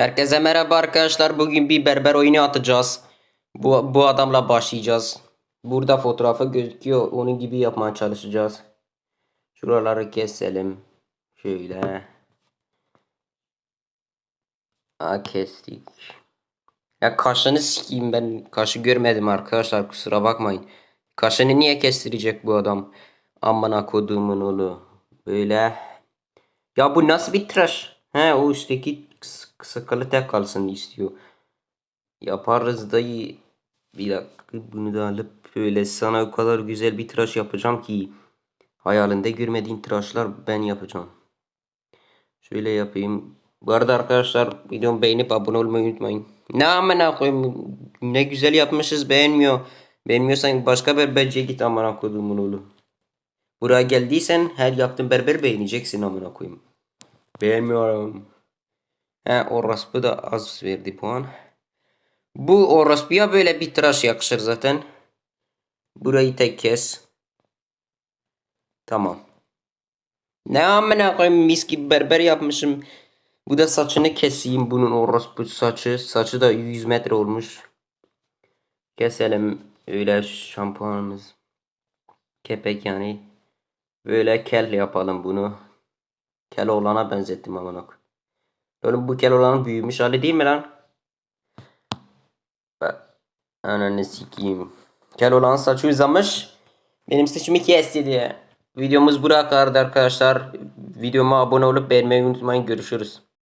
Herkese merhaba arkadaşlar. Bugün bir berber oyunu atacağız. Bu, bu adamla başlayacağız. Burada fotoğrafı gözüküyor. Onun gibi yapmaya çalışacağız. Şuraları keselim. Şöyle. Aa, kestik. Ya kaşını sikeyim ben. Kaşı görmedim arkadaşlar. Kusura bakmayın. Kaşını niye kestirecek bu adam? Amına koduğumun oğlu. Böyle. Ya bu nasıl bir tıraş? He o üstteki sakalı tek kalsın istiyor. Yaparız dayı. Bir dakika bunu da alıp böyle sana o kadar güzel bir tıraş yapacağım ki hayalinde görmediğin tıraşlar ben yapacağım. Şöyle yapayım. Bu arada arkadaşlar videomu beğenip abone olmayı unutmayın. Ne amına koyayım ne güzel yapmışız beğenmiyor. Beğenmiyorsan başka berberciye git amına koyduğumun oğlu. Buraya geldiysen her yaptığın berber beğeneceksin amına koyayım. Beğenmiyorum. He orospu da az verdi puan. Bu orospuya böyle bir tıraş yakışır zaten. Burayı tek kes. Tamam. Ne amına koyayım mis gibi berber yapmışım. Bu da saçını keseyim bunun orospu saçı. Saçı da 100 metre olmuş. Keselim öyle şampuanımız. Kepek yani. Böyle kel yapalım bunu. Kel olana benzettim koyayım. Oğlum bu kel olanın büyümüş hali değil mi lan? Ananı sikeyim. Kel olan saçı uzamış. Benim saçımı kesti diye. Videomuz buraya kadardı arkadaşlar. Videoma abone olup beğenmeyi unutmayın. Görüşürüz.